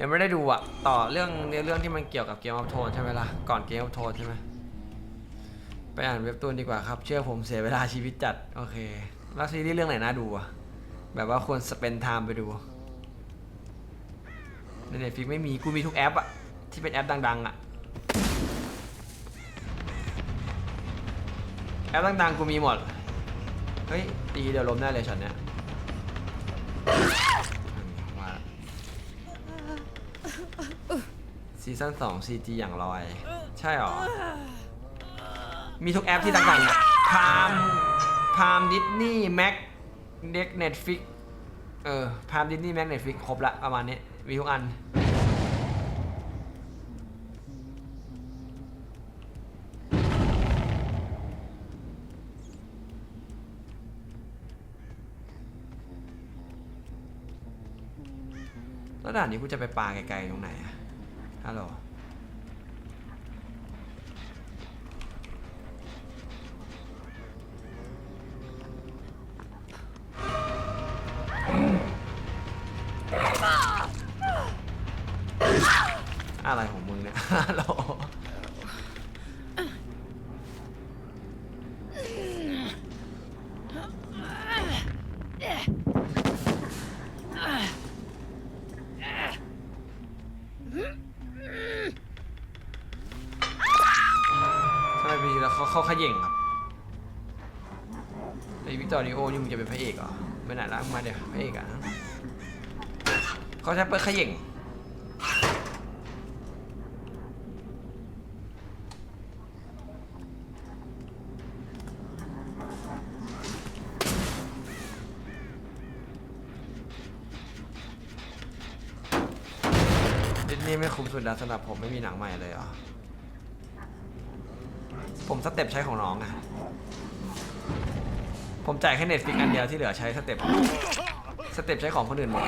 ยังไม่ได้ดูอะต่อเรื่องเนื้อเรื่องที่มันเกี่ยวกับเกมออฟโทนใช่ไหมล่ะ ก่อนเกมออฟโทนใช่ไหมไปอ่านเว็บตูนดีกว่าครับ เชื่อผมเสียเวลาชีวิตจัด โอเค แล้วซีรีส์เรื่องไหนน่าดูอะแบบว่าควรสเปนไทม์ไปดูในเน็ตฟิกไม่มีกูมีทุกแอปอะที่เป็นแอปดัง ๆอะแอปดังๆกูมีหมด เฮ้ยตีเดี๋ยวล้มแน่เลยช็อตเนี้ย ซีซั่นสอง CG อย่างลอย ใช่หรอ มีทุกแอปที่ต่างๆอะพามพามดิสนีย์แม็กเด็กเน็ตฟิกเออพามดิสนีย์แม็กเน็ตฟิกครบละประมาณนี้ มีทุกอัน แล้วด่านนี้กูจะไปปาไกลๆตรงไหนอะ ฮั เขาเขาขย่งครับไอวิกตอริโอนี่มึงจะเป็นพระเอกเหรอไม่ไหนละมาเดี๋ยวพระเอกอะเขาใช้เปิดขย่งดิสนีย์ไม่คุ้มสุดแล้วสำหรับผมไม่มีหนังใหม่เลยเหรอ ผมสเต็ปใช้ของน้องอะผมจ่ายแค่เน็ตฟิกอันเดียวที่เหลือใช้สเต็ปสเต็ปใช้ของคนอื่นหมด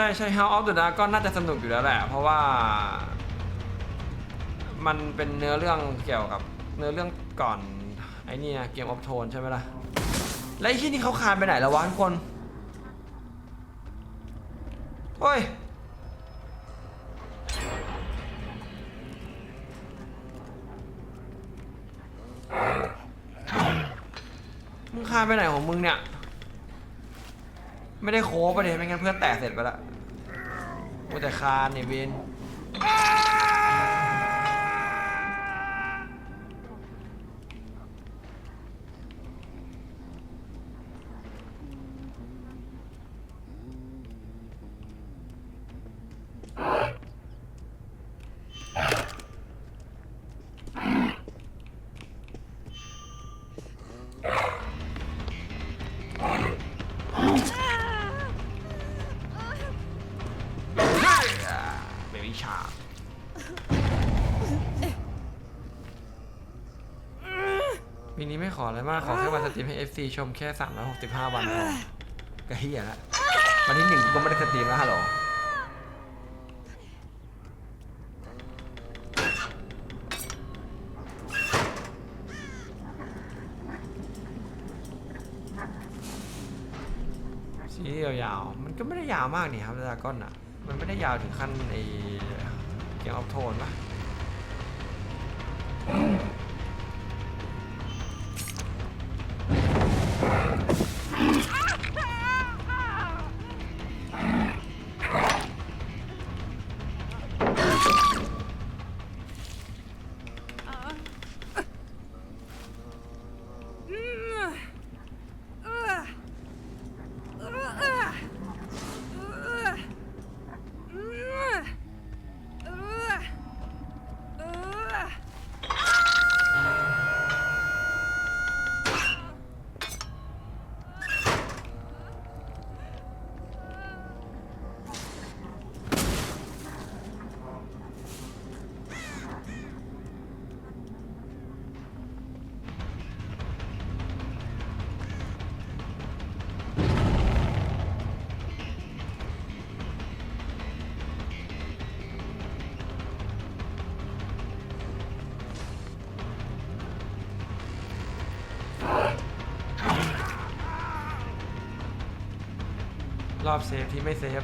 ช่ใช่ House of the Dragon น่าจะสนุกอยู่แล้วแหละ เพราะว่า มันเป็นเนื้อเรื่องเกี่ยวกับ เนื้อเรื่องก่อน ไอ้นี่เกมออฟโทนใช่ไหมล่ะ แล้วไอ้ที่นี่เขาคานไปไหนแล้ววะทุกคนเฮ้ยมึงคานไปไหนของมึงเนี่ย ไม่ได้โค้งปะเด็นไม่งั้นเพื่อนแตกเสร็จไปล ว่าแต่คานเนี่ยเวน ขออะไรมาก ขอแค่วันสตรีมให้ FC ชมแค่ 365 วันพอก็เฮียละวันที่หนึ่งกูก็ไม่ได้สตรีมแล้วฮัลโหลซีรีส์ยาวๆ มันก็ไม่ได้ยาวมากนี่ครับดราก้อนอะ มันไม่ได้ยาวถึงขั้นไอ้เกมออฟโทนปะ รอบเซฟที่ไม่เซฟ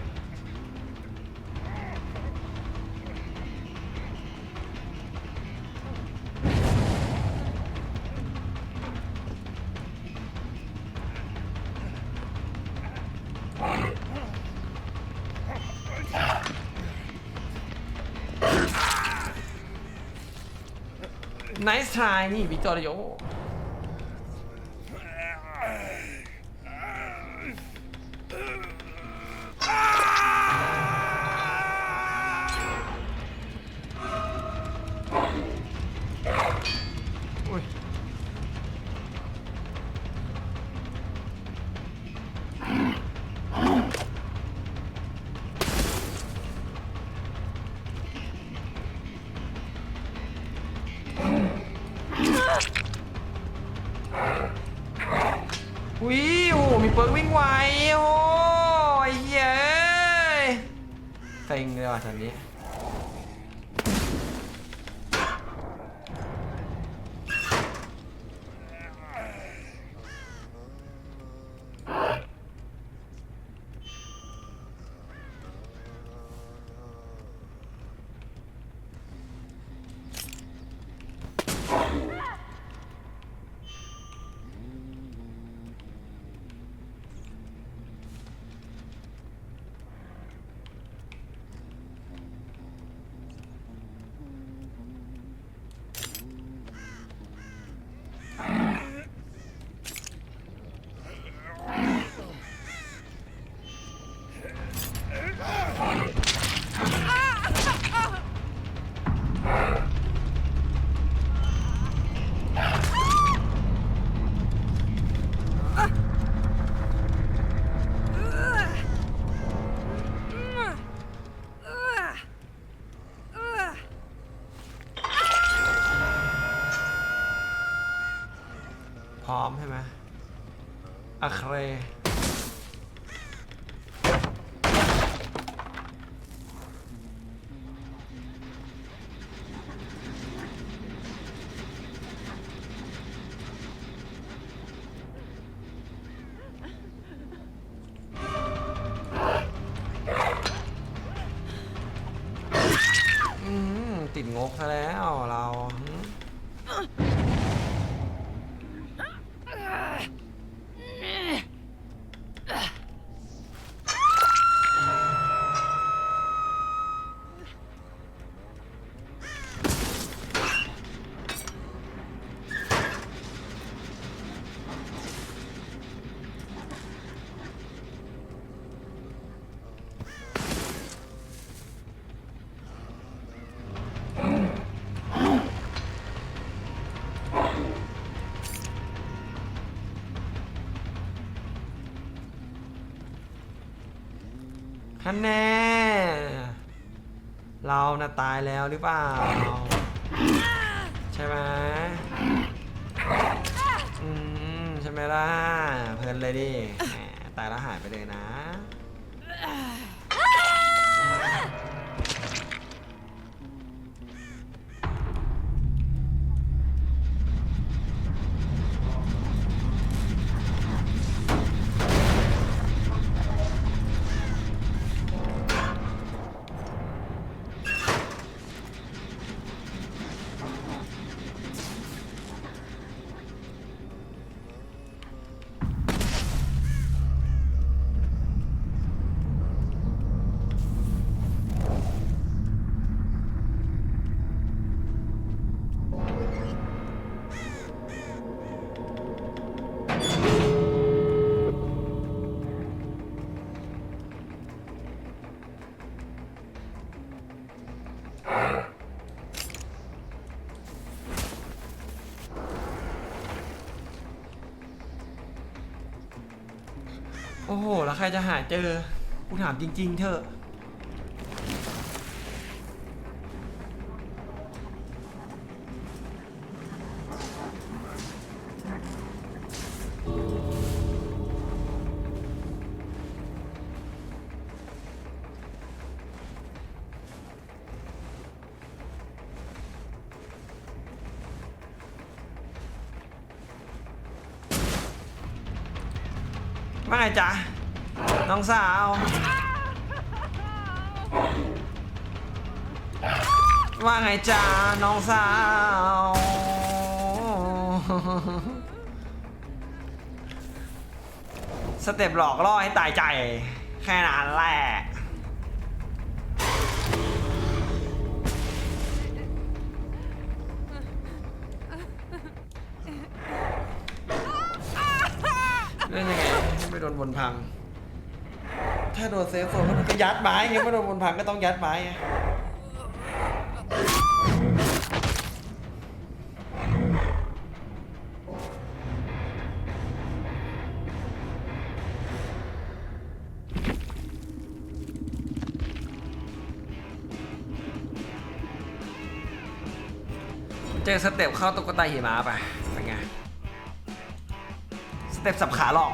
Nice try นี่วิกตอริโอ อุ้ยโอ้โหมีเปิร์กวิ่งไวโอ้ยเฮ้ยเซ็งเลยว่ะตอนนี้ อมใช่ไหมอะเคร ฮันแน่ เราน่ะตายแล้วหรือเปล่า ใช่ไหมอืม ใช่ไหมล่ะ เพลินเลยดิแหมตายแล้วหายไปเลยนะ โอ้โห แล้วใครจะหาเจอ กูถามจริง ๆ เถอะ ว่าไงจ๊ะน้องสาว ว่าไงจ๊ะน้องสาว สเต็ปหลอกล่อให้ตายใจ แค่นั้นแหละ ไม่โดนบนพัง ถ้าโดนเซฟโซนก็ยัดไม้ไงไม่โดนบนพังก็ต้องยัดไม้ไงเจอสเต็ปเข้าตุ๊กตาหิมะไปเป็นไง สเต็ปสับขาหลอก